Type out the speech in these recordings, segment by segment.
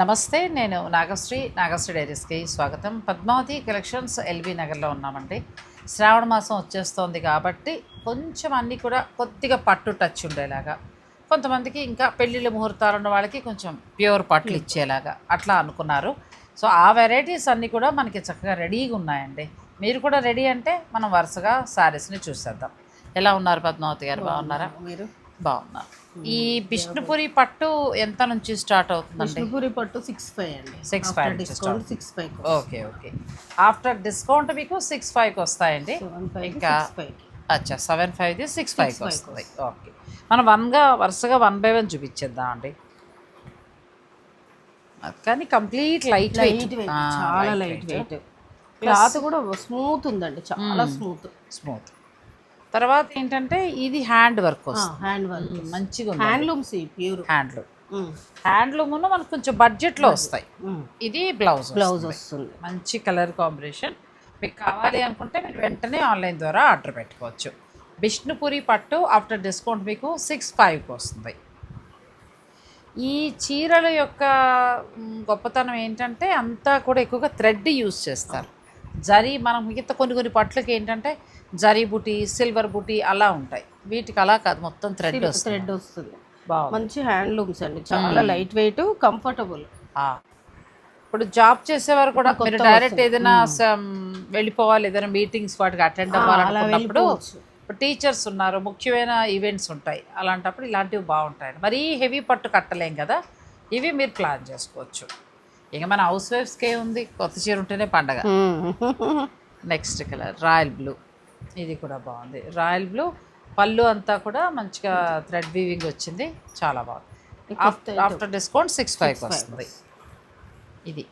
నమస్తే నేను నాగశ్రీ నాగశ్రీ డైరీస్కి స్వాగతం. పద్మావతి కలెక్షన్స్ ఎల్బీ నగర్లో ఉన్నామండి. శ్రావణ మాసం వచ్చేస్తోంది కాబట్టి కొంచెం అన్నీ కూడా కొద్దిగా పట్టు టచ్ ఉండేలాగా. కొంతమందికి ఇంకా పెళ్ళిళ్ళ ముహూర్తాలు ఉన్న వాళ్ళకి కొంచెం ప్యూర్ పట్లు ఇచ్చేలాగా అట్లా అనుకున్నారు. సో ఆ వెరైటీస్ అన్నీ కూడా మనకి చక్కగా రెడీగా ఉన్నాయండి. మీరు కూడా రెడీ అంటే మనం వరుసగా శారీస్ని చూసేద్దాం. ఎలా ఉన్నారు పద్మావతి గారు? బాగున్నారా? మీరు? బాగున్నారు ఈ విష్ణుపురి పట్టు ఎంత నుంచి స్టార్ట్ అవుతుందండి? విష్ణుపురి పట్టు సిక్స్ ఫైవ్ అండి. Five నుంచి discount six five okay okay after discount మీకు సిక్స్ ఫైవ్కి వస్తాయండి. ఫైవ్ ఇంకా సిక్స్ ఫైవ్ అచ్చా సెవెన్ ఫైవ్ది సిక్స్ ఫైవ్కి వస్తుంది. ఓకే మనం వన్గా వరుసగా వన్ బై వన్ చూపించేద్దాం అండి. కానీ కంప్లీట్ లైట్ లైట్ వెయిట్ చాలా లైట్ వెయిట్ క్లాత్ కూడా స్మూత్ ఉందండి చాలా స్మూత్ స్మూత్ తర్వాత ఏంటంటే ఇది హ్యాండ్ వర్క్ వస్తుంది. Hand work. మంచిగా హ్యాండ్లూమ్స్ ప్యూర్. హ్యాండ్లూమ్ హ్యాండ్లూమ్ను మనకు కొంచెం బడ్జెట్లో వస్తాయి. ఇది బ్లౌజ్ బ్లౌజ్ వస్తుంది. మంచి కలర్ కాంబినేషన్. మీకు కావాలి అనుకుంటే మీరు వెంటనే ఆన్లైన్ ద్వారా ఆర్డర్ పెట్టుకోవచ్చు. విష్ణుపురి పట్టు ఆఫ్టర్ డిస్కౌంట్ మీకు సిక్స్ ఫైవ్కి వస్తుంది. ఈ చీరల యొక్క గొప్పతనం ఏంటంటే అంతా కూడా ఎక్కువగా థ్రెడ్ యూస్ చేస్తారు. జరీ మనం మిగతా కొన్ని కొన్ని పట్లకి ఏంటంటే జరీ బుటీ సిల్వర్ బుటీ అలా ఉంటాయి. వీటికి అలా కాదు మొత్తం థ్రెడ్ థ్రెడ్ వస్తుంది. మంచి హ్యాండ్లూమ్స్ అండి. చాలా లైట్ వెయిట్ కంఫర్టబుల్. ఇప్పుడు జాబ్ చేసేవారు కూడా మీరు డైరెక్ట్ ఏదైనా వెళ్ళిపోవాలి ఏదైనా మీటింగ్స్ వాటికి అటెండ్ అవ్వాలనుకున్నప్పుడు టీచర్స్ ఉన్నారు ముఖ్యమైన ఈవెంట్స్ ఉంటాయి. అలాంటప్పుడు ఇలాంటివి బాగుంటాయి మరీ హెవీ పట్టు కట్టలేం కదా? ఇవి మీరు ప్లాన్ చేసుకోవచ్చు. ఇక మన హౌస్ వైఫ్స్కే ఉంది కొత్త చీర ఉంటేనే పండగ. నెక్స్ట్ కలర్ రాయల్ బ్లూ ఇది కూడా బాగుంది. రాయల్ బ్లూ పళ్ళు అంతా కూడా మంచిగా థ్రెడ్ వీవింగ్ వచ్చింది. చాలా బాగుంది. ఆఫ్టర్ ఆఫ్టర్ డిస్కౌంట్ సిక్స్ ఫైవ్కి వస్తుంది. ఇది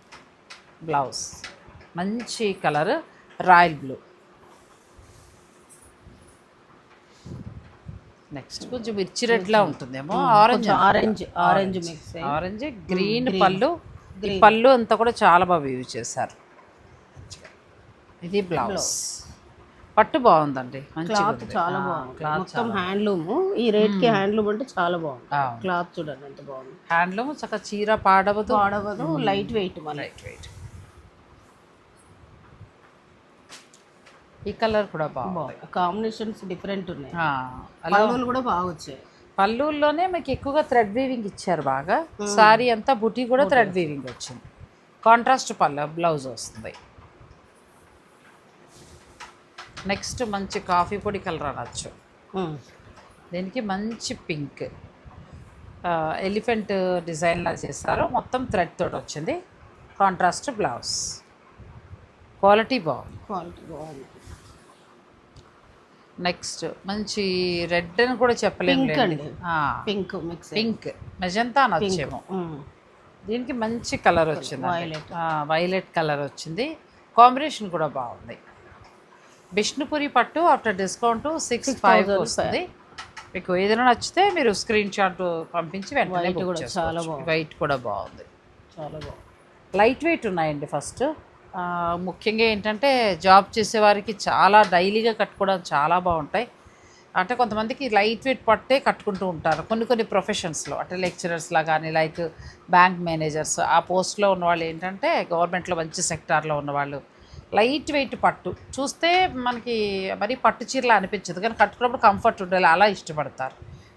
బ్లౌజ్. మంచి కలర్ రాయల్ బ్లూ. నెక్స్ట్ కొంచెం మిర్చి రెడ్లా ఉంటుందేమో. Orange orange orange mix orange green పళ్ళు. పళ్ళు అంతా కూడా చాలా బాగా యూజ్ చేశారు. ఇది బ్లౌజ్. పట్టు బాగుందండి. క్లాత్ చాలా బాగుంది. మొత్తం హ్యాండ్లూమ్. ఈ రేట్కి హ్యాండ్లూమ్ అంటే చాలా బాగుంది. క్లాత్ చూడండి ఎంత బాగుంది. హ్యాండ్లూమ్ చక్కగా చీర పాడవదు. వాడవదు లైట్ వెయిట్ మన లైట్ వెయిట్ ఈ కలర్ కూడా బాగుంది. కాంబినేషన్స్ డిఫరెంట్ ఉన్నాయి. పళ్ళులు కూడా బాగా వచ్చాయి. పళ్ళుల్లోనే మీకు ఎక్కువగా థ్రెడ్ వీవింగ్ ఇచ్చారు బాగా. సారీ అంతా బుటీ కూడా థ్రెడ్ వీవింగ్ వచ్చింది. కాంట్రాస్ట్ పళ్ళు బ్లౌజ్ వస్తుంది. నెక్స్ట్ మంచి కాఫీ పొడి కలర్ అనొచ్చు. దీనికి మంచి పింక్. ఎలిఫెంట్ డిజైన్లా చేస్తారు. మొత్తం థ్రెడ్ తోటి వచ్చింది. Contrast blouse. క్వాలిటీ బాగుంది. క్వాలిటీ బాగుంది. నెక్స్ట్ మంచి రెడ్ అని కూడా చెప్పలేము పింక్ మిక్స్ పింక్. మెజంతా అనొచ్చేమో దీనికి మంచి కలర్ వచ్చింది. వైలెట్ కలర్ వచ్చింది. కాంబినేషన్ కూడా బాగుంది. విష్ణుపురి పట్టు ఆఫ్టర్ డిస్కౌంట్ సిక్స్ ఫైవ్ వస్తుంది. మీకు ఏదైనా నచ్చితే మీరు స్క్రీన్ షాట్ పంపించి వెంటనే కూడా చాలా చేసుకోవచ్చు. వైట్ కూడా బాగుంది. చాలా బాగుంది. లైట్ వెయిట్ ఉన్నాయండి ఫస్ట్ ముఖ్యంగా ఏంటంటే జాబ్ చేసేవారికి చాలా డైలీగా కట్టుకోవడం చాలా బాగుంటాయి. అంటే కొంతమందికి లైట్ వెయిట్ పట్టే కట్టుకుంటూ ఉంటారు. కొన్ని కొన్ని ప్రొఫెషన్స్లో అంటే లెక్చరర్స్లా కానీ లైక్ బ్యాంక్ మేనేజర్స్ ఆ పోస్ట్లో ఉన్న వాళ్ళు ఏంటంటే గవర్నమెంట్లో మంచి సెక్టార్లో ఉన్నవాళ్ళు. లైట్ వెయిట్ పట్టు. చూస్తే మనకి మరీ పట్టు చీరలా అనిపించదు. కానీ కట్టుకున్నప్పుడు కంఫర్ట్ ఉండాలి అలా ఇష్టపడతారు.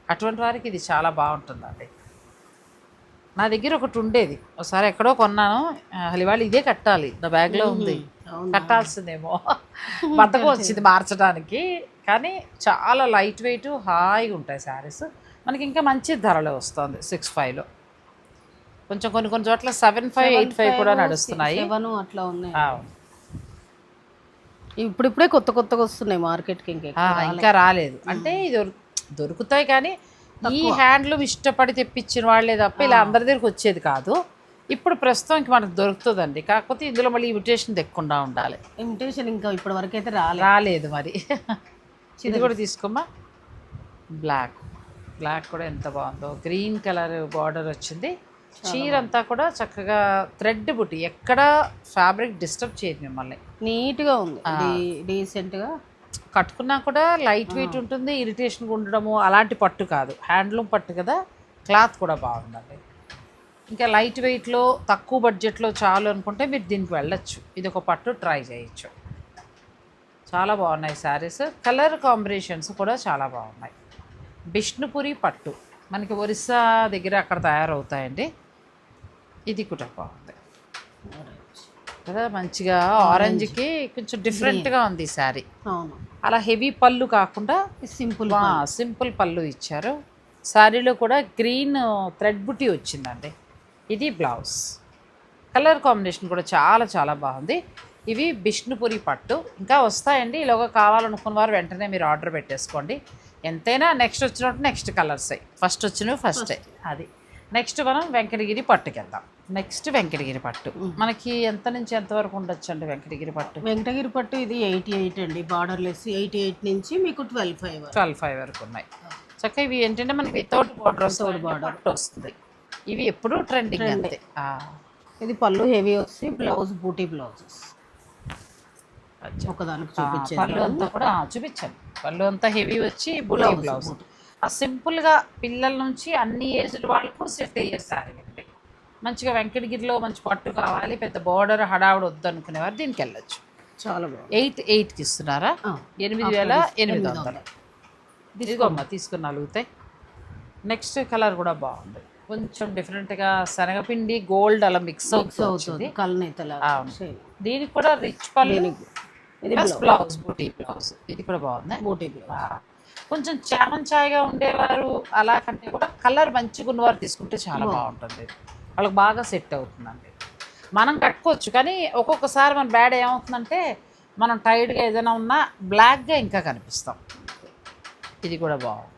అటువంటి వారికి ఇది చాలా బాగుంటుందండి. నా దగ్గర ఒకటి ఉండేది. ఒకసారి ఎక్కడో కొన్నాను. ఇవాళ ఇదే కట్టాలి. నా బ్యాగ్లో ఉంది? కట్టాల్సిందేమో. బద్దకం వచ్చింది మార్చడానికి. కానీ చాలా లైట్ వెయిట్ హాయిగా ఉంటాయి శారీస్. మనకి ఇంకా మంచి ధరలో వస్తుంది సిక్స్ ఫైవ్లో. కొంచెం కొన్ని కొన్ని చోట్ల సెవెన్ ఫైవ్ ఎయిట్ ఫైవ్ కూడా నడుస్తున్నాయి. అట్లా ఉన్నాయి. ఇప్పుడిప్పుడే కొత్త కొత్తగా వస్తున్నాయి మార్కెట్కి ఇంకా ఇంకా రాలేదు. అంటే దొరుకుతాయి కానీ ఈ హ్యాండ్లూమ్ ఇష్టపడి తెప్పించిన వాళ్ళే తప్ప ఇలా అందరి దగ్గరికి వచ్చేది కాదు. ఇప్పుడు ప్రస్తుతం ఇంక మనకు దొరుకుతుందండి. కాకపోతే ఇందులో మళ్ళీ ఇమిటేషన్ తెక్కకుండా ఉండాలి. ఇమిటేషన్ ఇంకా ఇప్పటి వరకు అయితే రాలేదు రాలేదు మరి. ఇది కూడా తీసుకోమా బ్లాక్. బ్లాక్ కూడా ఎంత బాగుందో. గ్రీన్ కలర్ బార్డర్ వచ్చింది. చీర అంతా కూడా చక్కగా థ్రెడ్ బుట్టి ఎక్కడ ఫ్యాబ్రిక్ డిస్టర్బ్ చేయదు మిమ్మల్ని. నీట్గా ఉంది. డీసెంట్గా. కట్టుకున్నా కూడా లైట్ వెయిట్ ఉంటుంది ఇరిటేషన్ ఉండడము అలాంటి పట్టు కాదు. హ్యాండ్లూమ్ పట్టు కదా క్లాత్ కూడా బాగుందండి. ఇంకా లైట్ వెయిట్లో తక్కువ బడ్జెట్లో చాలు అనుకుంటే మీరు దీనికి వెళ్ళొచ్చు. ఇది ఒక పట్టు ట్రై చేయొచ్చు. చాలా బాగున్నాయి శారీస్. కలర్ కాంబినేషన్స్ కూడా చాలా బాగున్నాయి. బిష్ణుపురి పట్టు. మనకి ఒరిస్సా దగ్గర అక్కడ తయారవుతాయండి. ఇది కూడా బాగుంది. కదా మంచిగా ఆరెంజ్కి కొంచెం డిఫరెంట్గా ఉంది ఈ శారీ. అవును. అలా హెవీ పళ్ళు కాకుండా సింపుల్ సింపుల్ పళ్ళు ఇచ్చారు. శారీలో కూడా గ్రీన్ థ్రెడ్ బుటీ వచ్చిందండి. ఇది బ్లౌజ్. కలర్ కాంబినేషన్ కూడా చాలా చాలా బాగుంది. ఇవి బిష్ణుపురి పట్టు. ఇంకా వస్తాయండి. ఇలాగ కావాలనుకున్న వారు వెంటనే మీరు ఆర్డర్ పెట్టేసుకోండి. ఎంతైనా నెక్స్ట్ వచ్చినట్టు నెక్స్ట్ కలర్స్. ఫస్ట్ వచ్చినవి ఫస్టే. అది. నెక్స్ట్ మనం వెంకటగిరి పట్టుకి వెళ్దాం నెక్స్ట్ వెంకటగిరి పట్టు. మనకి ఎంత నుంచి ఎంత వరకు ఉండొచ్చు అండి వెంకటగిరి పట్టు? వెంకటగిరి పట్టు ఇది ఎయిటీ ఎయిట్ అండి బార్డర్ లెస్ ఎయిటీ ఎయిట్ నుంచి మీకు ట్వెల్వ్ ఫైవ్ ట్వెల్వ్ ఫైవ్ వరకు ఉన్నాయి. చక్కగా ఇవి ఏంటంటే మనకి వితౌట్ బార్డర్ వస్తుంది బార్డర్. వస్తుంది. ఇవి ఎప్పుడు ట్రెండింగ్ అంతే. ఇది పళ్ళు హెవీ వచ్చి బ్లౌజ్ బూటీ బ్లౌజెస్. ఒకదానికి ఆ, చూపించేది పళ్ళు అంతా కూడా ఆ, చూపించండి పళ్ళు అంతా హెవీ వచ్చి బుటీ బ్లౌజ్ సింపుల్గా పిల్లల నుంచి అన్ని ఏజ్ల వాళ్ళకు సెట్ అయ్యే సారీ అండి మంచిగా వెంకటగిరిలో మంచి పట్టు కావాలి పెద్ద బార్డర్ హడావుడు వద్దు అనుకునేవారు దీనికి వెళ్ళొచ్చు. చాలా బాగుంది. ఎయిట్ ఎయిట్కి ఇస్తున్నారా? ఎనిమిది వేల ఎనిమిది వందలు. ఇదిగోమ్మ తీసుకుని నలుగుతాయి నెక్స్ట్ కలర్ కూడా బాగుంది. కొంచెం డిఫరెంట్గా శనగపిండి గోల్డ్ అలా మిక్స్ అవుతుంది కలనేతల అవును. దీనికి కూడా రిచ్ పళ్ళు ప్లస్ బ్లౌజ్ బూటీ బ్లౌజ్ ఇది కూడా బాగుంది. బూటీ బ్లౌజ్ కొంచెం చామంచాయిగా ఉండేవారు అలా కంటే కూడా కలర్ మంచిగా ఉన్నవారు తీసుకుంటే చాలా బాగుంటుంది. వాళ్ళకి బాగా సెట్ అవుతుందండి. మనం కట్టుకోవచ్చు కానీ ఒక్కొక్కసారి మన బ్యాడ్ ఏమవుతుందంటే మనం టైర్డ్గా ఏదైనా ఉన్నా బ్లాక్గా ఇంకా కనిపిస్తాం. ఇది కూడా బాగుంది.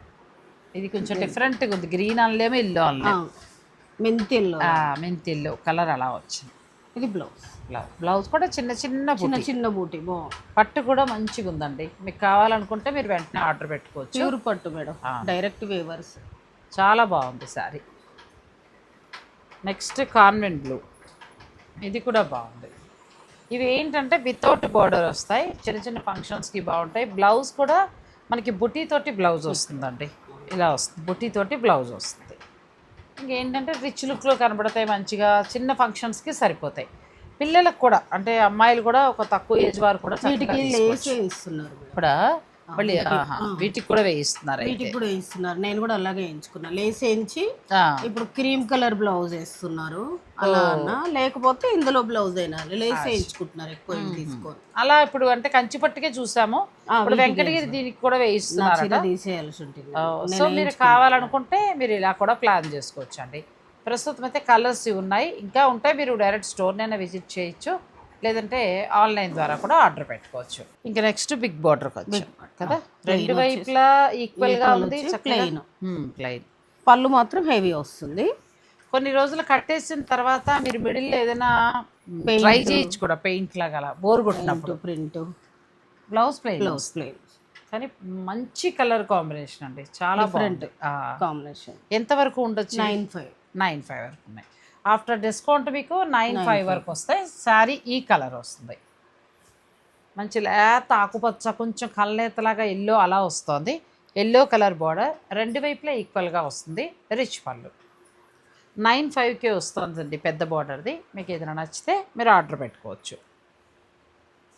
ఇది కొంచెం డిఫరెంట్గా ఉంది. గ్రీన్ అనలేమో ఇల్లు అనలేము. మెంతిల్లో మెంతి ఇల్లు కలర్ అలా వచ్చింది. ఇది బ్లౌజ్. బ్లౌజ్ బ్లౌజ్ కూడా చిన్న చిన్న చిన్న చిన్న బూటీ పట్టు కూడా మంచిగా ఉందండి. మీకు కావాలనుకుంటే మీరు వెంటనే ఆర్డర్ పెట్టుకోవచ్చు. ప్యూర్ పట్టు మేడం. Direct weavers. చాలా బాగుంది శారీ నెక్స్ట్ కాన్వెంట్ బ్లూ. ఇది కూడా బాగుంది. ఇవి ఏంటంటే వితౌట్ బార్డర్ వస్తాయి. చిన్న చిన్న ఫంక్షన్స్కి బాగుంటాయి. బ్లౌజ్ కూడా మనకి బుటీ తోటి బ్లౌజ్ వస్తుందండి. ఇలా వస్తుంది. బుటీ తోటి బ్లౌజ్ వస్తుంది. ఇంకేంటంటే రిచ్ లుక్లో కనబడతాయి మంచిగా. చిన్న ఫంక్షన్స్కి సరిపోతాయి. పిల్లలకు కూడా అంటే అమ్మాయిలు కూడా ఒక తక్కువ ఏజ్ వారు కూడా కూడా మళ్ళీ వీటికి కూడా వేయిస్తున్నారు వీటికి కూడా వేయిస్తున్నారు. నేను కూడా అలాగే వేయించుకున్నా. లేస్ వేయించి ఇప్పుడు క్రీమ్ కలర్ బ్లౌజ్ వేస్తున్నారు. అలా అన్న లేకపోతే ఇందులో బ్లౌజ్ అయినా. లేస్ వేయించుకుంటున్నారు ఎక్కువ తీసుకొని అలా ఇప్పుడు అంటే కంచి పట్టుకే చూసాము ఇప్పుడు వెంకటగిరి దీనికి కూడా వేయిస్తున్నారట. చిన్న తీసేయాల్సి ఉంటుంది. సో మీరు కావాలనుకుంటే మీరు ఇలా కూడా ప్లాన్ చేసుకోవచ్చు అండి ప్రస్తుతం అయితే కలర్స్ ఉన్నాయి. ఇంకా ఉంటే మీరు డైరెక్ట్ స్టోర్నైనా విజిట్ చేయొచ్చు. లేదంటే ఆన్లైన్ ద్వారా కూడా ఆర్డర్ పెట్టుకోవచ్చు. ఇంకా నెక్స్ట్ బిగ్ బార్డర్కి వచ్చాం. కదా? రెండు వైపులా ఈక్వల్గా ఉంది ప్లెయిన్. ప్లెయిన్. పళ్ళు మాత్రం హెవీ వస్తుంది. కొన్ని రోజులు కట్టేసిన తర్వాత మీరు మిడిల్ ఏదైనా ట్రై చేయొచ్చు కూడా పెయింట్ లాగా అలా బోర్ కొట్టినప్పుడు. Print. Blouse plain. Blouse plain. కానీ మంచి కలర్ కాంబినేషన్ అండి. చాలా ఆ, కాంబినేషన్. ఎంతవరకు ఉండొచ్చు? Nine five. నైన్ ఫైవ్ వరకు ఉన్నాయి. ఆఫ్టర్ డిస్కౌంట్ మీకు నైన్ ఫైవ్ వరకు వస్తాయి. శారీ ఈ కలర్ వస్తుంది. మంచి లేత ఆకుపచ్చ కొంచెం కల్లేతలాగా ఎల్లో అలా వస్తుంది. Yellow colour border. రెండు వైపులా ఈక్వల్గా వస్తుంది. రిచ్ పళ్ళు. నైన్ ఫైవ్కే వస్తుందండి పెద్ద బార్డర్ది. మీకు ఏదైనా నచ్చితే మీరు ఆర్డర్ పెట్టుకోవచ్చు.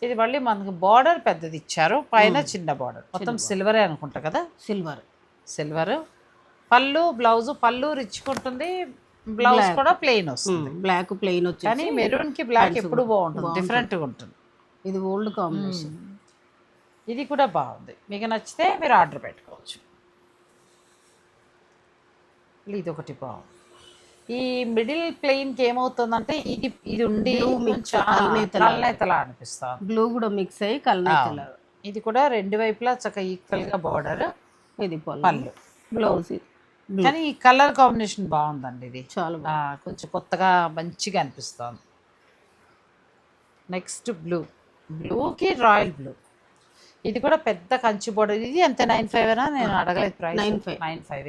ఇది మళ్ళీ మనకు బార్డర్ పెద్దది ఇచ్చారు. పైన చిన్న బార్డర్. మొత్తం సిల్వరే అనుకుంటా కదా? సిల్వర్. సిల్వర్. పళ్ళు బ్లౌజ్ పళ్ళు రిచ్ ఉంటుంది. బ్లౌజ్ కూడా ప్లెయిన్ వస్తుంది. బ్లాక్ ప్లెయిన్ కానీ వచ్చేసి మెరూన్కి బ్లాక్ ఎప్పుడు బాగుంటుంది డిఫరెంట్గా ఉంటుంది. ఇది ఓల్డ్ కాంబినేషన్ ఇది కూడా బాగుంది. మీకు నచ్చితే మీరు ఆర్డర్ పెట్టుకోవచ్చు. ఇది ఒకటి బాగుంది. ఈ మిడిల్ ప్లెయిన్కి ఏమవుతుందంటే ఇది ఇది ఉండి కొంచెం తలనేతలా అనిపిస్తుంది. బ్లూ కూడా మిక్స్ అయ్యి కలర్ ఇది కూడా రెండు వైపులా చక్కగా ఈక్వల్గా బార్డర్ ఇది పళ్ళు. బ్లౌజ్ కానీ ఈ కలర్ కాంబినేషన్ బాగుందండి ఇది. చాలా కొంచెం కొత్తగా మంచిగా అనిపిస్తుంది. నెక్స్ట్ బ్లూ బ్లూకి రాయల్ బ్లూ ఇది కూడా పెద్ద కంచి బోర్డర్ ఇది అంతే నైన్ ఫైవ్ అయినా నేను అడగలేదు price Nine five. Nine five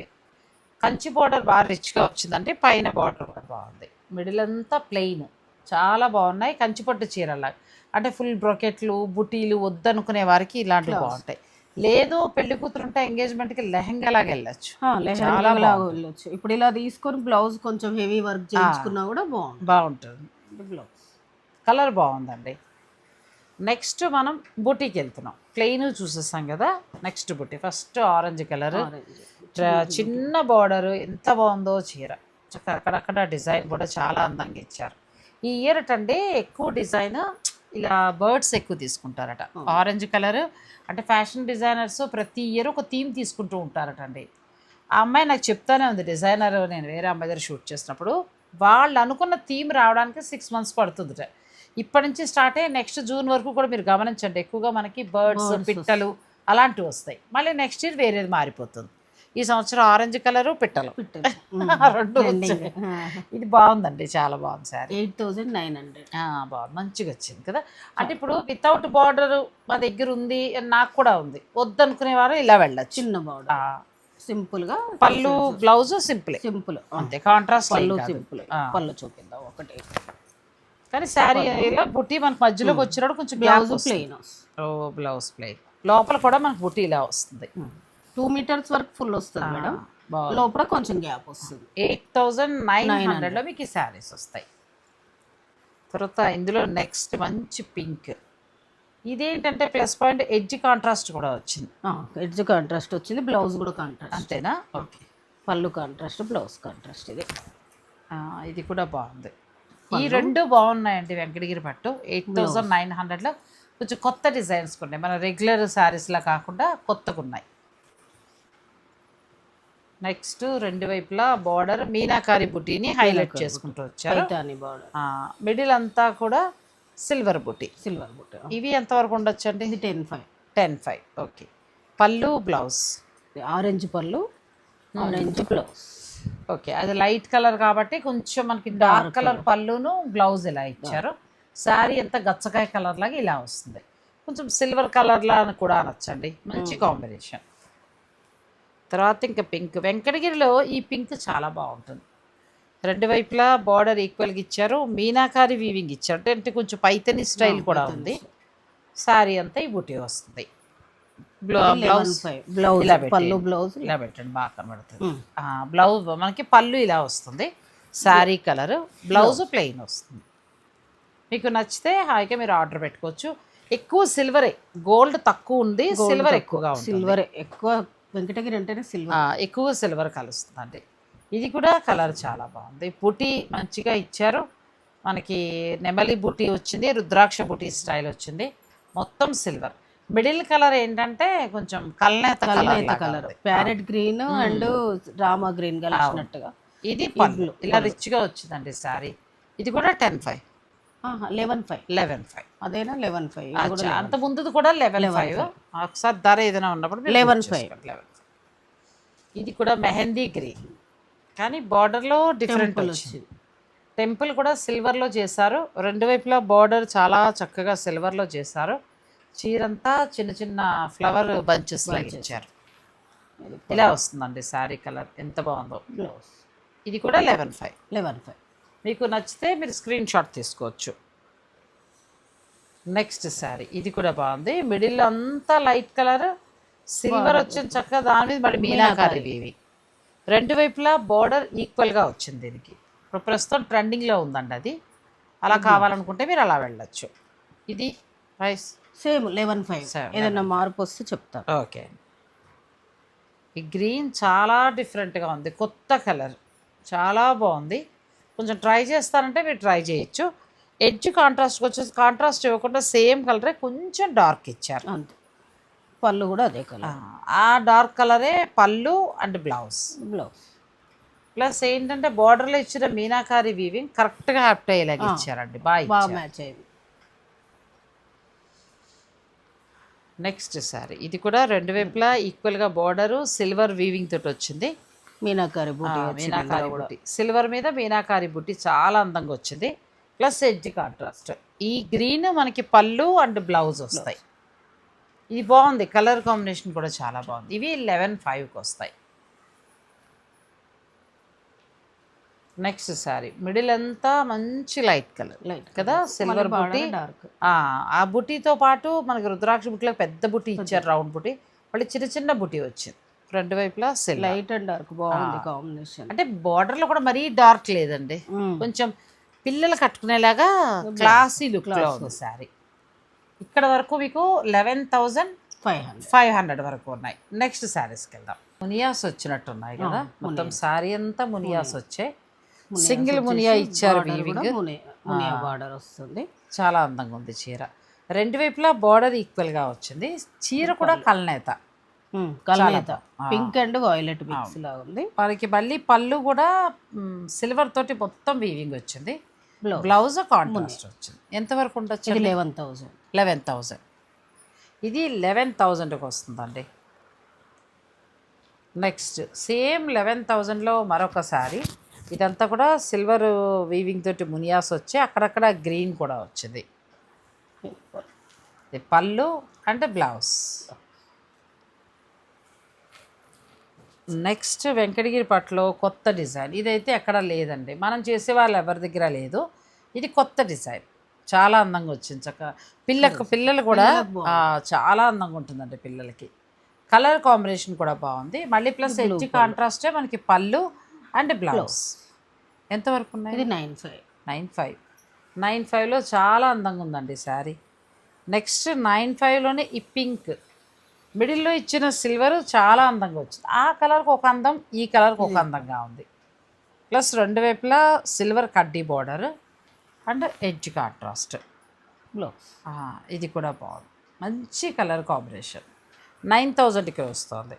Kanchi border బాగా రిచ్గా వచ్చిందంటే పైన బార్డర్ కూడా బాగుంది. మిడిల్ అంతా ప్లెయిన్ చాలా బాగున్నాయి. కంచిపట్టు చీరలా అంటే ఫుల్ బ్రొకెట్లు బుటీలు వద్దనుకునే వారికి ఇలాంటివి బాగుంటాయి. లేదు పెళ్ళి కూతురు ఉంటే ఎంగేజ్మెంట్కి లెహంగా లాగా వెళ్ళచ్చు లెహంగా లాగా వెళ్ళొచ్చు. ఇప్పుడు ఇలా తీసుకొని బ్లౌజ్ కొంచెం హెవీ వర్క్ చేయించుకున్నా కూడా బాగుంది బాగుంటుంది. బ్లౌజ్. కలర్ బాగుందండి. నెక్స్ట్ మనం బుటీకి వెళ్తున్నాం. ప్లెయిన్ చూసేసాం కదా. నెక్స్ట్ బుటీ. First orange colour. చిన్న బార్డర్. ఎంత బాగుందో చీర. అక్కడక్కడ డిజైన్ కూడా చాలా అందంగా ఇచ్చారు. ఈ ఇయర్ అంటే ఎక్కువ డిజైన్ ఇలా బర్డ్స్ ఎక్కువ తీసుకుంటారట. ఆరెంజ్ కలర్ అంటే ఫ్యాషన్ డిజైనర్స్ ప్రతి ఇయర్ ఒక థీమ్ తీసుకుంటూ ఉంటారట అండి. ఆ అమ్మాయి నాకు చెప్తానే ఉంది డిజైనర్ నేను వేరే అమ్మాయి దగ్గర షూట్ చేసినప్పుడు వాళ్ళు అనుకున్న థీమ్ రావడానికి సిక్స్ మంత్స్ పడుతుందిట. ఇప్పటి నుంచి స్టార్ట్ అయ్యి నెక్స్ట్ జూన్ వరకు కూడా మీరు గమనించండి ఎక్కువగా మనకి బర్డ్స్ పిట్టలు అలాంటివి వస్తాయి. మళ్ళీ నెక్స్ట్ ఇయర్ వేరేది మారిపోతుంది. ఈ సంవత్సరం ఆరెంజ్ కలరు పిట్టలు. రెండు. ఇది బాగుందండి చాలా బాగుంది sari eight thousand nine hundred. బాగుంది. మంచిగా వచ్చింది కదా. అంటే ఇప్పుడు వితౌట్ బార్డర్ మా దగ్గర ఉంది నాకు కూడా ఉంది. వద్దనుకునే వారు ఇలా వెళ్ళచ్చు. చిన్న బార్డర్ సింపుల్గా పళ్ళు బ్లౌజ్ సింపుల్ సింపుల్ అంతే కాంట్రాస్ట్ పళ్ళు సింపుల్. పళ్ళు చూపిద్దాం ఒకటి. కానీ శారీ ఇలా బుట్టి మనకు మధ్యలోకి వచ్చినప్పుడు కొంచెం బ్లౌజ్ బ్లౌజ్ ప్లెయిన్ ఓ బ్లౌజ్ ప్లెయిన్ లోపల కూడా మనకు బుట్టి ఇలా వస్తుంది. టూ మీటర్స్ వరకు ఫుల్ వస్తుంది మేడం. లోపల కొంచెం గ్యాప్ వస్తుంది. ఎయిట్ థౌజండ్ నైన్ హండ్రెడ్లో మీకు ఈ శారీస్ వస్తాయి. తర్వాత ఇందులో నెక్స్ట్ మంచి పింక్ ఇదేంటంటే ప్లస్ పాయింట్ ఎడ్జ్ కాంట్రాస్ట్ కూడా వచ్చింది. ఎడ్జ్ కాంట్రాస్ట్ వచ్చింది బ్లౌజ్ కూడా కాంట్రాస్ట్ అంతేనా? ఓకే పళ్ళు కాంట్రాస్ట్ బ్లౌజ్ కాంట్రాస్ట్ ఇది. ఇది కూడా బాగుంది. ఈ రెండు బాగున్నాయండి వెంకటగిరి పట్టు. ఎయిట్ థౌజండ్ నైన్ హండ్రెడ్లో కొంచెం కొత్త డిజైన్స్ ఉన్నాయి. మన రెగ్యులర్ శారీస్లా కాకుండా కొత్తగా ఉన్నాయి నెక్స్ట్ రెండు వైపులా బార్డర్ మీనాకారి బుటీని హైలైట్ చేసుకుంటూ వచ్చారు. బార్డర్. మిడిల్ అంతా కూడా సిల్వర్ బుటీ. సిల్వర్ బుట్ట ఇవి ఎంతవరకు ఉండొచ్చండి? ఇది ten five ten five okay. పళ్ళు బ్లౌజ్. ఆరెంజ్ పళ్ళు ఆరెంజ్ బ్లౌజ్. ఓకే అది లైట్ కలర్ కాబట్టి కొంచెం మనకి డార్క్ కలర్. పళ్ళును బ్లౌజ్ ఇలా ఇచ్చారు. శారీ ఎంత గచ్చకాయ కలర్ లాగా ఇలా వస్తుంది. కొంచెం సిల్వర్ కలర్లా అని కూడా అనొచ్చండి. మంచి కాంబినేషన్. తర్వాత ఇంకా పింక్. వెంకటగిరిలో ఈ పింక్ చాలా బాగుంటుంది. రెండు వైపులా బార్డర్ ఈక్వల్గా ఇచ్చారు. మీనాకారి వీవింగ్ ఇచ్చారు. అంటే కొంచెం పైతని స్టైల్ కూడా ఉంది. శారీ అంతా ఈ బుటీ వస్తుంది. బ్లౌజ్ ఇలా. పళ్ళు బ్లౌజ్. ఇలా పెట్టండి బాగా కనబడుతుంది. బ్లౌజ్ మనకి పళ్ళు ఇలా వస్తుంది. శారీ కలర్. బ్లౌజ్ ప్లెయిన్ వస్తుంది. మీకు నచ్చితే హాయిగా మీరు ఆర్డర్ పెట్టుకోవచ్చు. ఎక్కువ సిల్వరే. గోల్డ్ తక్కువ ఉంది. సిల్వర్ ఎక్కువగా ఉంది సిల్వర్. ఎక్కువ వెంకటగిరి అంటేనే సిల్వర్. ఎక్కువ సిల్వర్ కలుస్తుందండి. ఇది కూడా కలర్ చాలా బాగుంది. బుటీ మంచిగా ఇచ్చారు. మనకి నెమలి బుటీ వచ్చింది రుద్రాక్ష బుటీ స్టైల్ వచ్చింది. మొత్తం సిల్వర్. మిడిల్ కలర్ ఏంటంటే కొంచెం కల్నేత colour colour. Colour parrot green and Rama green కలిసినట్టుగా. ఇది పళ్ళు ఇలా రిచ్గా వచ్చిందండి సారీ ఇది కూడా ten five. Eleven five eleven five అదేనా? లెవెన్ ఫైవ్ అంత ముందుది కూడా లెవెన్ ఫైవ్ ఒకసారి ధర ఏదైనా ఉన్నప్పుడు మీరు 11 book చేసుకోండి, 11 ఇది కూడా మెహందీ గ్రీన్ కానీ బార్డర్లో డిఫరెంట్ వచ్చింది. టెంపుల్ కూడా సిల్వర్లో చేశారు. రెండు వైపులా బార్డర్ చాలా చక్కగా సిల్వర్లో చేశారు. చీరంతా చిన్న చిన్న ఫ్లవర్ బంచెస్ ఇచ్చారు. ఇలా వస్తుందండి శారీ కలర్. ఎంత బాగుందో. ఇది కూడా లెవెన్ ఫైవ్ లెవెన్ ఫైవ్ మీకు నచ్చితే మీరు స్క్రీన్ షాట్ తీసుకోవచ్చు. నెక్స్ట్ శారీ ఇది కూడా బాగుంది. మిడిల్ అంతా లైట్ కలర్ సిల్వర్ వచ్చింది చక్కగా దాని మీద మరి మీనాకారి వీవి రెండు వైపులా బార్డర్ ఈక్వల్గా వచ్చింది దీనికి. ఇప్పుడు ప్రస్తుతం ట్రెండింగ్లో ఉందండి అది. అలా కావాలనుకుంటే మీరు అలా వెళ్ళొచ్చు. ఇది ప్రైస్ సేమ్ లెవెన్ ఫైవ్ ఏదైనా మార్పు వస్తే చెప్తాను. ఓకే ఈ గ్రీన్ చాలా డిఫరెంట్గా ఉంది. కొత్త కలర్ చాలా బాగుంది. కొంచెం ట్రై చేస్తారంటే మీరు ట్రై చేయొచ్చు. ఎడ్జ్ కాంట్రాస్ట్కి వచ్చేసి కాంట్రాస్ట్ ఇవ్వకుండా సేమ్ కలరే కొంచెం డార్క్ ఇచ్చారు. అంతే. పళ్ళు కూడా అదే కలర్ ఆ డార్క్ కలరే పళ్ళు అండ్ బ్లౌజ్ బ్లౌజ్ ప్లస్ ఏంటంటే బార్డర్లో ఇచ్చిన మీనాకారి వీవింగ్ కరెక్ట్గా హ్యాప్ట్ అయ్యేలాగా ఇచ్చారండి. బాగా మ్యాచ్ అయింది నెక్స్ట్ సారీ ఇది కూడా రెండు వైపులా ఈక్వల్గా బార్డరు సిల్వర్ వీవింగ్ తోటి వచ్చింది. మీనాకారి మీనాకారి బుట్టి సిల్వర్ మీద మీనాకారి బుట్టి చాలా అందంగా వచ్చింది. Plus edge contrast. ఈ గ్రీన్ మనకి పళ్ళు అండ్ బ్లౌజ్ వస్తాయి. ఇది బాగుంది. కలర్ కాంబినేషన్ కూడా చాలా బాగుంది. ఇవి లెవెన్ ఫైవ్కి వస్తాయి. నెక్స్ట్ సారీ మిడిల్ అంతా మంచి లైట్ కలర్. లైట్ కదా? సిల్వర్ బుట్టి ఆ బుట్టితో పాటు మనకి రుద్రాక్ష బుట్టిలో పెద్ద బుట్టి ఇచ్చారు రౌండ్ బుట్టి మళ్ళీ చిన్న చిన్న బుటీ వచ్చింది. రెండు వైపులా లైట్ అండ్ డార్క్ బాగుంది కాంబినేషన్ అంటే బార్డర్లో కూడా మరీ డార్క్ లేదండి. కొంచెం పిల్లలు కట్టుకునేలాగా క్లాసీ లుక్లో ఉంది శారీ ఇక్కడ వరకు మీకు eleven thousand five hundred five hundred వరకు ఉన్నాయి. నెక్స్ట్ శారీస్కి వెళ్దాం. మునియాస్ వచ్చినట్టు ఉన్నాయి కదా. మొత్తం శారీ అంతా మునియాస్ వచ్చాయి సింగిల్ మునియా ఇచ్చారు మునియా బార్డర్ వస్తుంది. చాలా అందంగా ఉంది చీర. రెండు వైపులా బార్డర్ ఈక్వల్గా వచ్చింది. చీర కూడా కల్నేత. కలనేత. పింక్ అండ్ వైలెట్ మిక్స్ లా ఉంది మనకి మళ్ళీ పళ్ళు కూడా సిల్వర్ తోటి మొత్తం వీవింగ్ వచ్చింది. బ్లౌజ్ కాంట్రాస్ట్ వచ్చింది. ఎంతవరకు ఉండొచ్చు ఇది లెవెన్ థౌసండ్ లెవెన్ థౌజండ్ ఇది లెవెన్ థౌజండ్కి వస్తుందండి. నెక్స్ట్ సేమ్ లెవెన్ థౌజండ్లో మరొక శారీ ఇదంతా కూడా సిల్వర్ వీవింగ్ తోటి మునియాస్ వచ్చి అక్కడక్కడ గ్రీన్ కూడా వచ్చింది. పళ్ళు అంటే బ్లౌజ్ నెక్స్ట్ వెంకటగిరి పట్టులో కొత్త డిజైన్. ఇదైతే ఎక్కడ లేదండి. మనం చేసే వాళ్ళు ఎవరి దగ్గర లేదు. ఇది కొత్త డిజైన్. చాలా అందంగా వచ్చింది. చక్క పిల్లకు పిల్లలు కూడా చాలా అందంగా ఉంటుందండి పిల్లలకి. కలర్ కాంబినేషన్ కూడా బాగుంది. మళ్ళీ ప్లస్ ఎడ్జ్ కాంట్రాస్టే మనకి పళ్ళు అండ్ బ్లౌజ్. ఎంతవరకు ఉన్నాయి? ఇది nine five nine five nine ఫైవ్లో చాలా అందంగా ఉందండి శారీ. నెక్స్ట్ నైన్ ఫైవ్లోనే ఈ పింక్. మిడిల్లో ఇచ్చిన సిల్వర్ చాలా అందంగా వచ్చింది. ఆ కలర్కి ఒక అందం ఈ కలర్కి ఒక అందంగా ఉంది. ప్లస్ రెండు వైపులా సిల్వర్ కడ్డీ border and edge contrast. Blouse ఇది కూడా బాగుంది. మంచి కలర్ కాంబినేషన్. నైన్ థౌజండ్కి వస్తుంది.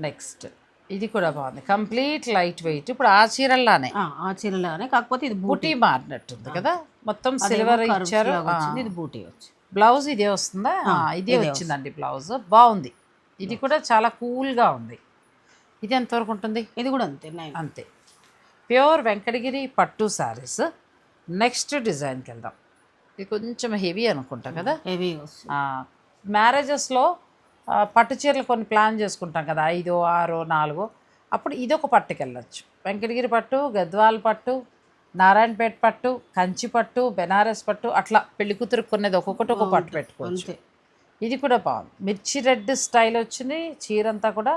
నెక్స్ట్. ఇది కూడా బాగుంది. Complete light weight. ఇప్పుడు ఆ చీరల్లానే. ఆ చీరలానే కాకపోతే ఇది బూటీ మారినట్టుంది కదా. మొత్తం సిల్వర్ ఇచ్చారు. వచ్చింది. ఇది బూటీ వచ్చి బ్లౌజ్ ఇదే వస్తుందా? ఇదే వచ్చిందండి బ్లౌజ్. బాగుంది. ఇది కూడా చాలా కూల్గా ఉంది. ఇది ఎంతవరకు ఉంటుంది? ఇది కూడా అంతే అంతే. ప్యూర్ వెంకటగిరి పట్టు శారీస్. నెక్స్ట్ డిజైన్కి వెళ్దాం. ఇది కొంచెం హెవీ అనుకుంటా కదా? హెవీ వస్తుంది. మ్యారేజెస్లో పట్టు చీరలు కొన్ని ప్లాన్ చేసుకుంటాం కదా ఐదో ఆరో నాలుగో. అప్పుడు ఇదొక పట్టుకి వెళ్ళొచ్చు వెంకటగిరి పట్టు గద్వాల్ పట్టు నారాయణపేట పట్టు కంచి పట్టు బెనారస్ పట్టు అట్లా పెళ్ళి కూతురు కొనేది ఒక్కొక్కటి ఒక పట్టు పెట్టుకోవచ్చు. ఇది కూడా బాగుంది. మిర్చి రెడ్ స్టైల్ వచ్చింది చీర అంతా కూడా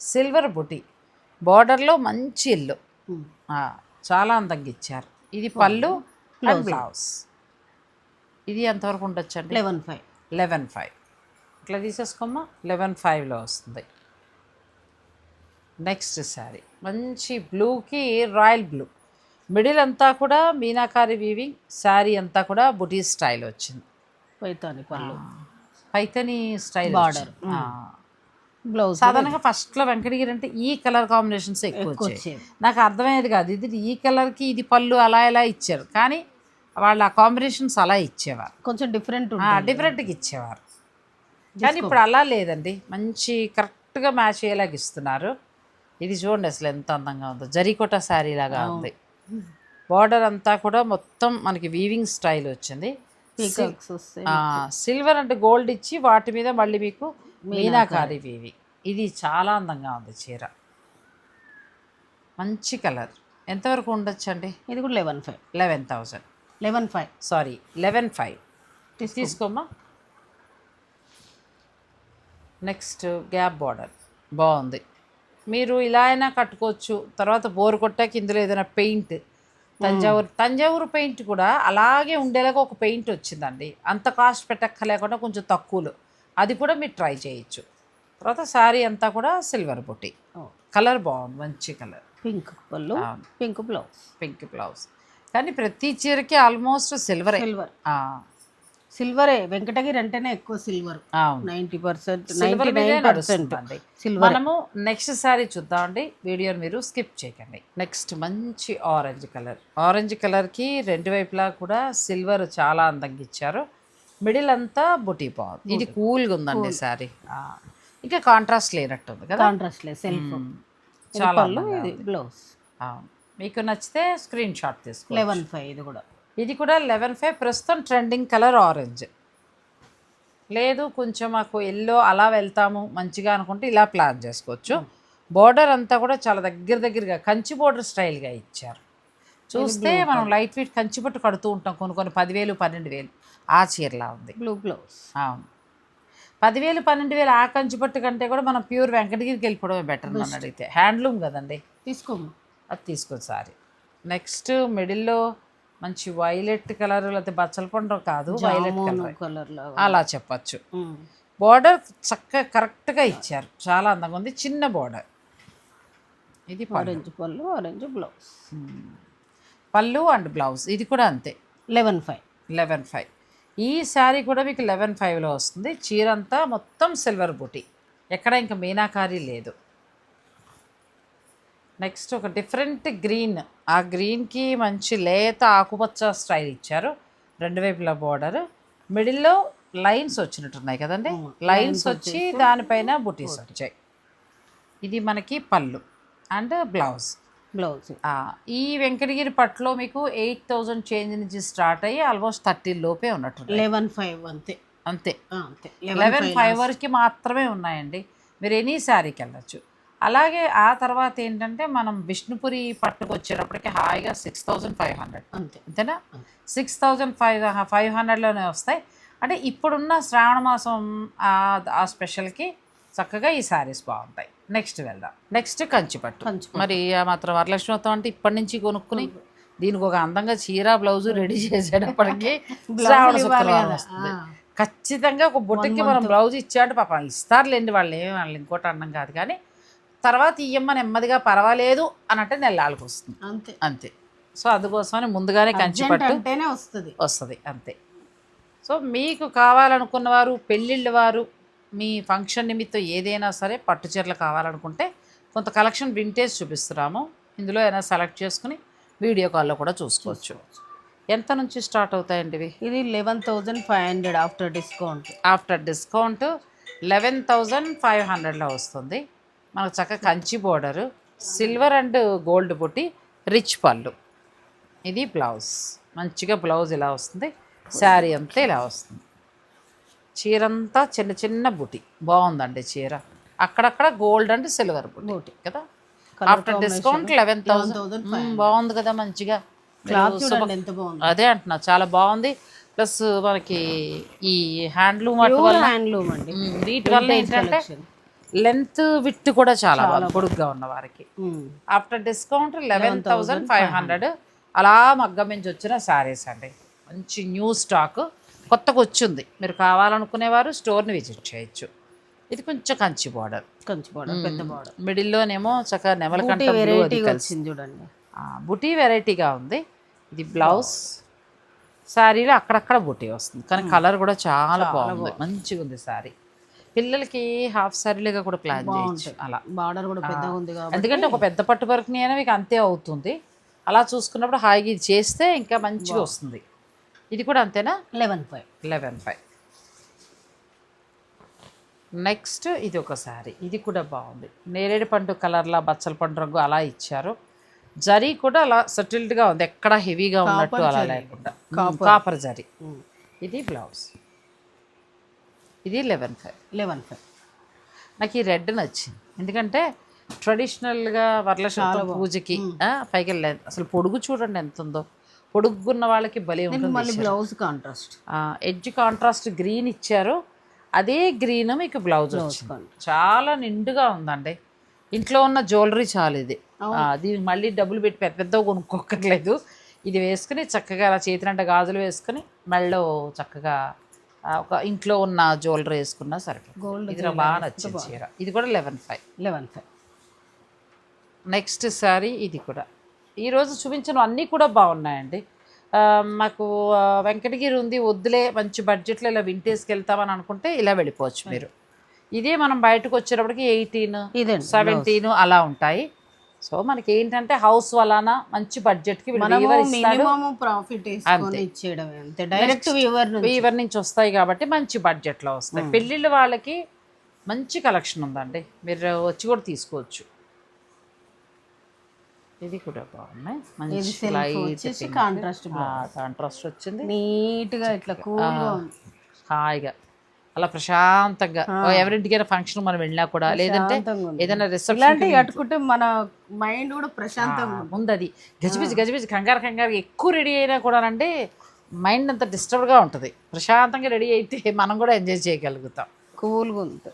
సిల్వర్ బుటీ. బార్డర్లో మంచి ఇల్లు. చాలా అందంగా ఇచ్చారు. ఇది పళ్ళు అండ్ బ్లౌజ్. ఇది ఎంతవరకు ఉండొచ్చండి? Eleven five. Eleven five. ఇట్లా తీసేసుకోమ్మా లెవెన్ ఫైవ్లో వస్తుంది. నెక్స్ట్ శారీ. మంచి బ్లూకి రాయల్ బ్లూ. మిడిల్ అంతా కూడా మీనాకారి వీవింగ్ శారీ అంతా కూడా బుటీ స్టైల్ వచ్చింది. పైతాని పళ్ళు. Paithani style Border. బ్లౌజ్. సాధారణంగా ఫస్ట్లో వెంకటగిరి అంటే ఈ కలర్ కాంబినేషన్స్ ఎక్కువ వచ్చాయి. నాకు అర్థమయ్యేది కాదు ఇది ఈ కలర్కి ఇది పళ్ళు అలా ఇలా ఇచ్చారు. కానీ వాళ్ళ కాంబినేషన్స్ అలా ఇచ్చేవారు. కొంచెం డిఫరెంట్ డిఫరెంట్గా ఇచ్చేవారు. కానీ ఇప్పుడు అలా లేదండి. మంచి కరెక్ట్గా మ్యాచ్ అయ్యేలాగా ఇస్తున్నారు. ఇది చూడండి అసలు ఎంత అందంగా ఉందో. జరీకోట శారీ లాగా ఉంది. బార్డర్ అంతా కూడా మొత్తం మనకి వీవింగ్ స్టైల్ వచ్చింది. సిల్వర్ అంటే గోల్డ్ ఇచ్చి వాటి మీద మళ్ళీ మీకు మీనాకారి. వీవి. ఇది చాలా అందంగా ఉంది చీర. మంచి కలర్. ఎంతవరకు ఉండొచ్చు అండి ఇది కూడా eleven five. Eleven thousand. Eleven five. Sari eleven five. తీసుకోమ్మా. Next gap border. బాగుంది. మీరు ఇలా అయినా కట్టుకోవచ్చు. తర్వాత బోర్ కొట్టాక ఇందులో ఏదైనా పెయింట్. తంజావూరు తంజావూరు పెయింట్ కూడా అలాగే ఉండేలాగా ఒక పెయింట్ వచ్చిందండి. అంత కాస్ట్ పెట్టక్కలేకుండా కొంచెం తక్కువలో. అది కూడా మీరు ట్రై చేయొచ్చు. తర్వాత శారీ అంతా కూడా సిల్వర్ బుట్టి. కలర్ బాగుంది మంచి కలర్. పింక్ పళ్ళు పింక్ బ్లౌజ్. Pink blouse. కానీ ప్రతి చీరకి ఆల్మోస్ట్ సిల్వరే. సిల్వర్. సిల్వరే వెంకటగిరి అంటేనే ఎక్కువ సిల్వర్. అవును. నైంటీ పర్సెంట్ సిల్వర్ నైంటీ మీదే నైన్ పర్సెంట్. సిల్వర్. మనము నెక్స్ట్ సారీ చూద్దామండి. వీడియోని మీరు స్కిప్ చేయకండి. నెక్స్ట్ మంచి ఆరెంజ్ కలర్. ఆరెంజ్ కలర్కి రెండు వైపులా కూడా సిల్వర్ చాలా అందంగా ఇచ్చారు. మిడిల్ అంతా బుటీ బాగుంది ఇది కూల్గా ఉందండి సారీ. ఇంకా కాంట్రాస్ట్ లేనట్టుంది కదా? కాంట్రాస్ట్ లేదు సెల్ఫ్. చాలా. బ్లౌజ్. మీకు నచ్చితే స్క్రీన్ షాట్ తీసుకో లెవెన్ ఫైవ్ ఇది కూడా. ఇది కూడా లెవెన్ ఫైవ్. ప్రస్తుతం ట్రెండింగ్ కలర్ ఆరెంజ్. లేదు కొంచెం మాకు ఎల్లో అలా వెళ్తాము మంచిగా అనుకుంటే ఇలా ప్లాన్ చేసుకోవచ్చు. బోర్డర్ అంతా కూడా చాలా దగ్గర దగ్గరగా కంచి బోర్డర్ స్టైల్గా ఇచ్చారు. చూస్తే మనం లైట్ వెయిట్ కంచి పట్టు కడుతూ ఉంటాం కొన్ని కొన్ని పదివేలు పన్నెండు వేలు. ఆ చీరలా ఉంది. బ్లూ బ్లౌజ్ అవును. పదివేలు పన్నెండు వేలు ఆ కంచి పట్టు కంటే కూడా మనం ప్యూర్ వెంకటగిరికి వెళ్ళిపోవడమే బెటర్ నన్ను అడిగితే. హ్యాండ్లూమ్ కదండి. తీసుకోమ్మా అది తీసుకో సారీ. నెక్స్ట్ మిడిల్లో మంచి వైలెట్ కలర్ లేకపోతే బచ్చల పండు కాదు వైలెట్ కలర్. అలా చెప్పచ్చు. బార్డర్ చక్కగా కరెక్ట్గా ఇచ్చారు. చాలా అందంగా ఉంది. చిన్న బార్డర్. ఇది ఆరెంజ్ పళ్ళు ఆరెంజ్ బ్లౌజ్. పళ్ళు అండ్ బ్లౌజ్. ఇది కూడా అంతే. Eleven five. Eleven five. ఈ శారీ కూడా మీకు లెవెన్ ఫైవ్లో వస్తుంది. చీర అంతా మొత్తం సిల్వర్ బూటీ. ఎక్కడ ఇంకా మీనాకారి లేదు. నెక్స్ట్ ఒక డిఫరెంట్ గ్రీన్. ఆ గ్రీన్కి మంచి లేత ఆకుపచ్చ స్టైల్ ఇచ్చారు. రెండు వైపులా బార్డర్. మిడిల్లో లైన్స్ వచ్చినట్టున్నాయి కదండి? లైన్స్ వచ్చి దానిపైన బుటీస్ వచ్చాయి. ఇది మనకి పళ్ళు అండ్ బ్లౌజ్. బ్లౌజ్. ఈ వెంకటగిరి పట్టులో మీకు ఎయిట్ థౌజండ్ చేంజ్ నుంచి స్టార్ట్ అయ్యి ఆల్మోస్ట్ థర్టీ లోపే ఉన్నట్టు లెవెన్ ఫైవ్ అంతే. అంతే. లెవెన్ ఫైవ్ వరకు మాత్రమే ఉన్నాయండి. మీరు ఎనీ శారీకి వెళ్ళచ్చు. అలాగే ఆ తర్వాత ఏంటంటే మనం విష్ణుపురి పట్టుకు వచ్చేటప్పటికి హాయిగా సిక్స్ థౌజండ్ ఫైవ్ హండ్రెడ్. అంతే. అంతేనా? సిక్స్ థౌజండ్ ఫైవ్ ఫైవ్ హండ్రెడ్లోనే వస్తాయి. అంటే ఇప్పుడున్న శ్రావణ మాసం ఆ- స్పెషల్కి చక్కగా ఈ శారీస్ బాగుంటాయి. నెక్స్ట్ వెళ్దాం. నెక్స్ట్ కంచిపట్టు. కంచి మరి మాత్రం వరలక్ష్మి వ్రతం అంటే ఇప్పటి నుంచి కొనుక్కుని దీనికి ఒక అందంగా చీర బ్లౌజ్ రెడీ చేసేటప్పటికి శ్రావణ శుక్రవారం వస్తుంది. ఖచ్చితంగా ఒక బుట్టకి మనం బ్లౌజ్ ఇచ్చాడు పాపం ఇస్తారులేండి వాళ్ళు ఏమి వాళ్ళు ఇంకోటి అన్నం కాదు. కానీ తర్వాత ఇయ్యమ్మ నెమ్మదిగా పర్వాలేదు అని అంటే నెల్లాళ్ళకి వస్తుంది అంతే. అంతే. సో అందుకోసమని ముందుగానే కంచిపట్టు అంటేనే వస్తుంది. వస్తుంది అంతే. సో మీకు కావాలనుకున్న వారు పెళ్ళిళ్ళ వారు మీ ఫంక్షన్ నిమిత్తం ఏదైనా సరే పట్టు చీరలు కావాలనుకుంటే కొంత కలెక్షన్ వింటేజ్ చూపిస్తున్నాము. ఇందులో అయినా సెలెక్ట్ చేసుకుని వీడియో కాల్లో కూడా చూసుకోవచ్చు. ఎంత నుంచి స్టార్ట్ అవుతాయండి ఇవి? ఇది eleven thousand five hundred after discount. After discount eleven thousand five హండ్రెడ్లో వస్తుంది. మనకు చక్కగా Kanchi border silver and gold బుట్టి రిచ్ పళ్ళు. ఇది బ్లౌజ్. మంచిగా బ్లౌజ్ ఇలా వస్తుంది. శారీ అంతా ఇలా వస్తుంది. చీర అంతా చిన్న చిన్న బుటి. బాగుందండి చీర. అక్కడక్కడ గోల్డ్ అండ్ సిల్వర్ బుటి కదా? ఆఫ్టర్ డిస్కౌంట్ లెవెన్ థౌసండ్ బాగుంది కదా మంచిగా. అదే అంటున్నా చాలా బాగుంది. ప్లస్ మనకి ఈ హ్యాండ్లూమ్ హ్యాండ్లూమ్ అండి. వీటి వల్ల ఏంటంటే లెంత్ విత్ కూడా చాలా బాగుంది. పొడుగ్గా ఉన్న వారికి. After discount eleven thousand five hundred. అలా మగ్గం నుంచి వచ్చిన శారీస్ అండి. మంచి న్యూ స్టాక్. కొత్తగా వచ్చింది. మీరు కావాలనుకునేవారు స్టోర్ని విజిట్ చేయొచ్చు. ఇది కొంచెం కంచి బార్డర్. కంచి బార్డర్ పెద్ద బార్డర్. మిడిల్లోనేమో చక్కగా నెమలకంట blue అది వెరైటీగా కలిసి వచ్చింది చూడండి. ఆ, బుటీ వెరైటీగా ఉంది. ఇది బ్లౌజ్. శారీలో అక్కడక్కడ బుటీ వస్తుంది. కానీ కలర్ కూడా చాలా బాగుంది. మంచిగా ఉంది శారీ. పిల్లలకి హాఫ్ శారీలుగా కూడా ప్లాన్ చేయొచ్చు. అలా బార్డర్ కూడా పెద్దగా ఉంది ఎందుకంటే ఒక పెద్ద పట్టు వరకు అయినా మీకు అంతే అవుతుంది. అలా చూసుకున్నప్పుడు హాయిగా ఇది చేస్తే ఇంకా మంచిగా వస్తుంది. ఇది కూడా అంతేనా? Eleven five eleven five next ఇది ఒక శారీ ఇది కూడా బాగుంది. నేరేడు పండు కలర్లా బచ్చల పండు రంగు అలా ఇచ్చారు. జరీ కూడా అలా సెటిల్డ్గా ఉంది. ఎక్కడ హెవీగా ఉన్నట్టు అలా లేకుండా. కాపర్. జరీ. ఇది బ్లౌజ్ ఇది లెవెన్ ఫైవ్ లెవెన్ ఫైవ్ నాకు ఈ రెడ్ నచ్చింది. ఎందుకంటే ట్రెడిషనల్గా వరలక్ష్మి పూజకి పైకి వెళ్ళలేదు అసలు పొడుగు చూడండి ఎంత ఉందో. పొడుగున్న వాళ్ళకి భలే ఉంటుంది మళ్ళీ blouse contrast edge contrast green ఇచ్చారు. అదే గ్రీన్ మీకు బ్లౌజ్ చాలా నిండుగా ఉందండి. ఇంట్లో ఉన్న జ్యువెలరీ చాలు ఇది. దీనికి మళ్ళీ డబ్బులు పెట్టి పెద్ద పెద్దగా కొనుక్కోక్కర్లేదు. ఇది వేసుకుని చక్కగా అలా చేతినంట గాజులు వేసుకుని మెళ్ళో చక్కగా ఒక ఇంట్లో ఉన్న జ్యువెలరీ వేసుకున్నా సరిపోతుంది గోల్డ్ ఇది నాకు బాగా నచ్చింది చీర. ఇది కూడా eleven five eleven five next sari ఇది కూడా. ఈరోజు చూపించిన అన్నీ కూడా బాగున్నాయండి. మాకు వెంకటగిరి ఉంది వద్దులే మంచి బడ్జెట్లో ఇలా వింటేజ్కి వెళ్తామని అనుకుంటే ఇలా వెళ్ళిపోవచ్చు మీరు. ఇదే మనం బయటకు వచ్చేటప్పటికి ఎయిటీన్ సెవెంటీన్ అలా ఉంటాయి. సో మనకి ఏంటంటే హౌస్ వలన మంచి ఇస్తాడు. మినిమం ప్రాఫిట్ డైరెక్ట్ వీవర్ నుంచి. వస్తాయి కాబట్టి మంచి బడ్జెట్లో వస్తాయి. పెళ్ళిళ్ళ వాళ్ళకి మంచి కలెక్షన్ ఉందండి. మీరు వచ్చి కూడా తీసుకోవచ్చు. ఇది కూడా బాగున్నాయి మంచి లైట్ వచ్చేసి కాంట్రాస్ట్ కాంట్రాస్ట్ వచ్చింది. నీట్గా ఇట్లా. హాయిగా. అలా ప్రశాంతంగా ఎవరింటికైనా ఫంక్షన్ మనం వెళ్ళినా కూడా లేదంటే ఉంది. ఏదైనా రిసెప్షన్ కట్టుకుంటే మన మైండ్ కూడా ప్రశాంతంగా ఉంటుంది. ముందు అది గజిబిజి గజిబిజి కంగారు కంగారు ఎక్కువ రెడీ అయినా కూడా అంటే మైండ్ అంత డిస్టర్బ్గా ఉంటుంది. ప్రశాంతంగా రెడీ అయితే మనం కూడా ఎంజాయ్ చేయగలుగుతాం. కూల్గా ఉంది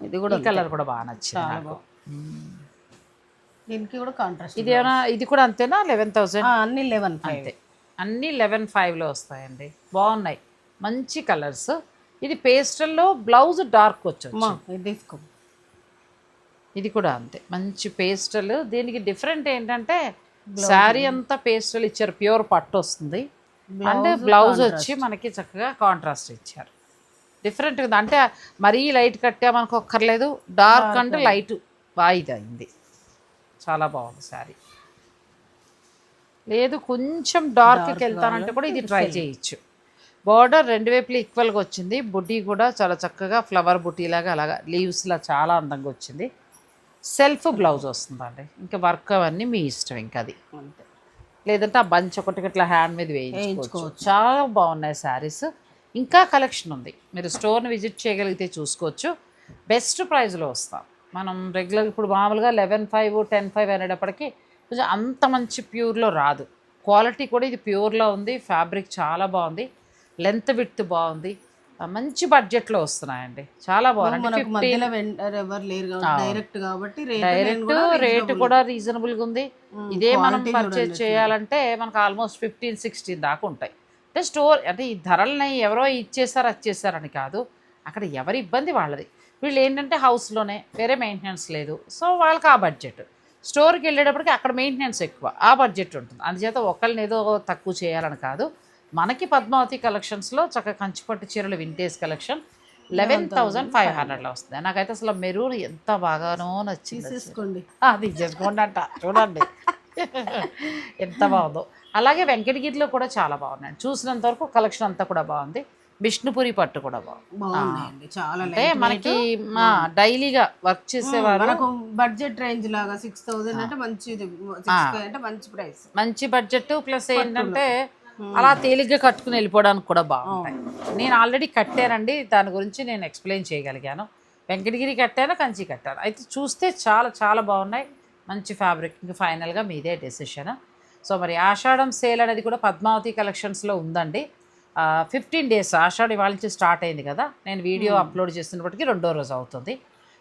ఇది కూడా కలర్ కూడా బాగా నచ్చింది దీనికి కూడా కాంట్రాస్ట్ ఇది ఏమైనా ఇది కూడా అంతేనా? లెవెన్ థౌసండ్ అన్ని లెవెన్ ఫైవ్ అంతే. అన్నీ లెవెన్ ఫైవ్లో వస్తాయండి. బాగున్నాయి. మంచి కలర్స్. ఇది పేస్టల్లో బ్లౌజ్ డార్క్ ఇది తీసుకో. ఇది కూడా అంతే. మంచి పేస్టల్. దీనికి డిఫరెంట్ ఏంటంటే శారీ అంతా పేస్టల్ ఇచ్చారు. ప్యూర్ పట్టు వస్తుంది. అంటే బ్లౌజ్ వచ్చి మనకి చక్కగా కాంట్రాస్ట్ ఇచ్చారు. డిఫరెంట్ అంటే మరీ లైట్ కట్టామనుకో ఒక్కర్లేదు. డార్క్ అంటే లైట్ బాగా ఇది అయింది చాలా బాగుంది శారీ. లేదు కొంచెం డార్క్కి వెళ్తానంటే కూడా ఇది ట్రై చేయొచ్చు. బార్డర్ రెండు వైపులు ఈక్వల్గా వచ్చింది. బుడ్డీ కూడా చాలా చక్కగా ఫ్లవర్ బుట్టి లాగా అలాగా లీవ్స్లా చాలా అందంగా వచ్చింది. సెల్ఫ్ బ్లౌజ్ వస్తుందండి. ఇంకా వర్క్ అవన్నీ మీ ఇష్టం ఇంకా అది. లేదంటే ఆ బంచ్ ఒకటి ఇట్లా హ్యాండ్ మీద వేయించుకోవచ్చు. చాలా బాగున్నాయి శారీస్. ఇంకా కలెక్షన్ ఉంది. మీరు స్టోర్ని విజిట్ చేయగలిగితే చూసుకోవచ్చు. బెస్ట్ ప్రైస్లో వస్తాం. మనం రెగ్యులర్ ఇప్పుడు మామూలుగా లెవెన్ ఫైవ్ టెన్ ఫైవ్ అనేటప్పటికి కొంచెం అంత మంచి ప్యూర్లో రాదు. క్వాలిటీ కూడా ఇది ప్యూర్లో ఉంది. ఫ్యాబ్రిక్ చాలా బాగుంది. లెంత్ విడ్త్ బాగుంది. మంచి బడ్జెట్లో వస్తున్నాయండి. చాలా బాగుంది డైరెక్ట్ కాబట్టి డైరెక్ట్ రేటు కూడా రీజనబుల్గా ఉంది. ఇదే మనం పర్చేజ్ చేయాలంటే మనకు ఆల్మోస్ట్ ఫిఫ్టీన్ సిక్స్టీన్ దాకా ఉంటాయి. అంటే స్టోర్ అంటే ఈ ధరలని ఎవరో ఇచ్చేసారు వచ్చేసారని కాదు. అక్కడ ఎవరి ఇబ్బంది వాళ్ళది. వీళ్ళు ఏంటంటే హౌస్లోనే వేరే మెయింటెనెన్స్ లేదు. సో వాళ్ళకి ఆ బడ్జెట్ స్టోర్కి వెళ్ళేటప్పటికి అక్కడ మెయింటెనెన్స్ ఎక్కువ. ఆ బడ్జెట్ ఉంటుంది. అందుచేత ఒకళ్ళని ఏదో తక్కువ చేయాలని కాదు. మనకి పద్మావతి కలెక్షన్స్లో చక్కగా కంచిపట్టు చీరలు vintage collection eleven thousand five హండ్రెడ్లో వస్తుంది నాకైతే అసలు మెరూన్ ఎంత బాగానో నచ్చింది. తీసుకోండి అది చేసుకోండి అంట చూడండి. ఎంత బాగుందో. అలాగే వెంకటగిరిలో కూడా చాలా బాగున్నాయి. చూసినంత వరకు కలెక్షన్ అంతా కూడా బాగుంది. విష్ణుపురి పట్టు కూడా బాగుంది. చాలా అంటే మనకి. మా డైలీగా వర్క్ చేసేవారు. బడ్జెట్ రేంజ్ లాగా సిక్స్ థౌసండ్ అంటే మంచిది. అంటే మంచి ప్రైస్ మంచి బడ్జెట్ ప్లస్ ఏంటంటే అలా తేలిగ్గా కట్టుకుని వెళ్ళిపోవడానికి కూడా బాగుంటాయి. నేను ఆల్రెడీ కట్టానండి దాని గురించి నేను ఎక్స్ప్లెయిన్ చేయగలిగాను. వెంకటగిరి కట్టాను కంచి కట్టాను. అయితే చూస్తే చాలా చాలా బాగున్నాయి. మంచి ఫ్యాబ్రిక్. ఇంకా ఫైనల్గా మీదే డెసిషన్. సో మరి ఆషాఢం సేల్ అనేది కూడా పద్మావతి కలెక్షన్స్లో ఉందండి. ఫిఫ్టీన్ డేస్ ఆషాఢ ఇవాళ నుంచి స్టార్ట్ అయింది కదా. నేను వీడియో అప్లోడ్ చేస్తున్నప్పటికీ రెండో రోజు అవుతుంది.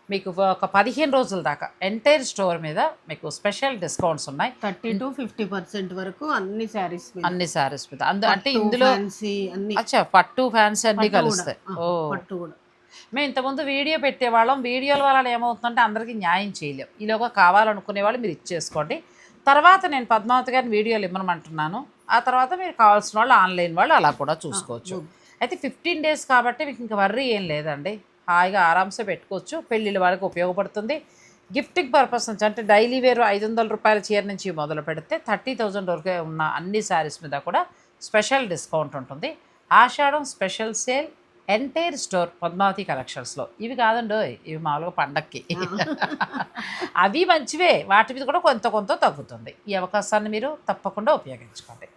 మీకు ఒక పదిహేను రోజుల దాకా ఎంటైర్ స్టోర్ మీద మీకు స్పెషల్ డిస్కౌంట్స్ ఉన్నాయి. థర్టీ టు ఫిఫ్టీ పర్సెంట్ వరకు అన్ని శారీస్ అన్ని సారీస్ మీద. అంటే ఇందులో అచ్చా పట్టు ఫ్యాన్సీ అన్ని. కలుస్తాయి. ఓ. పట్టు కూడా. మేము ఇంతకుముందు వీడియో పెట్టేవాళ్ళం. వీడియోల వల్ల ఏమవుతుందంటే అందరికీ న్యాయం చేయలేం. ఈలోగా కావాలనుకునే వాళ్ళు మీరు ఇచ్చేసుకోండి. తర్వాత నేను పద్మావతి గారిని వీడియోలు ఇమ్మనమంటున్నాను. ఆ తర్వాత మీరు కావాల్సిన వాళ్ళు ఆన్లైన్ వాళ్ళు అలా కూడా చూసుకోవచ్చు. అయితే ఫిఫ్టీన్ డేస్ కాబట్టి మీకు ఇంకా వర్రీ ఏం లేదండి. హాయిగా ఆరామ్సే పెట్టుకోవచ్చు. పెళ్ళిళ్ళ వాళ్ళకి ఉపయోగపడుతుంది. గిఫ్టింగ్ పర్పస్ నుంచి అంటే డైలీ వేరు ఐదు వందల రూపాయల చీర నుంచి మొదలు పెడితే థర్టీ థౌజండ్ వరకు ఉన్న అన్ని శారీస్ మీద కూడా స్పెషల్ డిస్కౌంట్ ఉంటుంది. Ashadham special sale entire store Padmavati కలెక్షన్స్లో. ఇవి కాదండి ఇవి మామూలుగా పండక్కి. అవి మంచివే. వాటి మీద కూడా కొంత కొంత తగ్గుతుంది. ఈ అవకాశాన్ని మీరు తప్పకుండా ఉపయోగించుకోండి.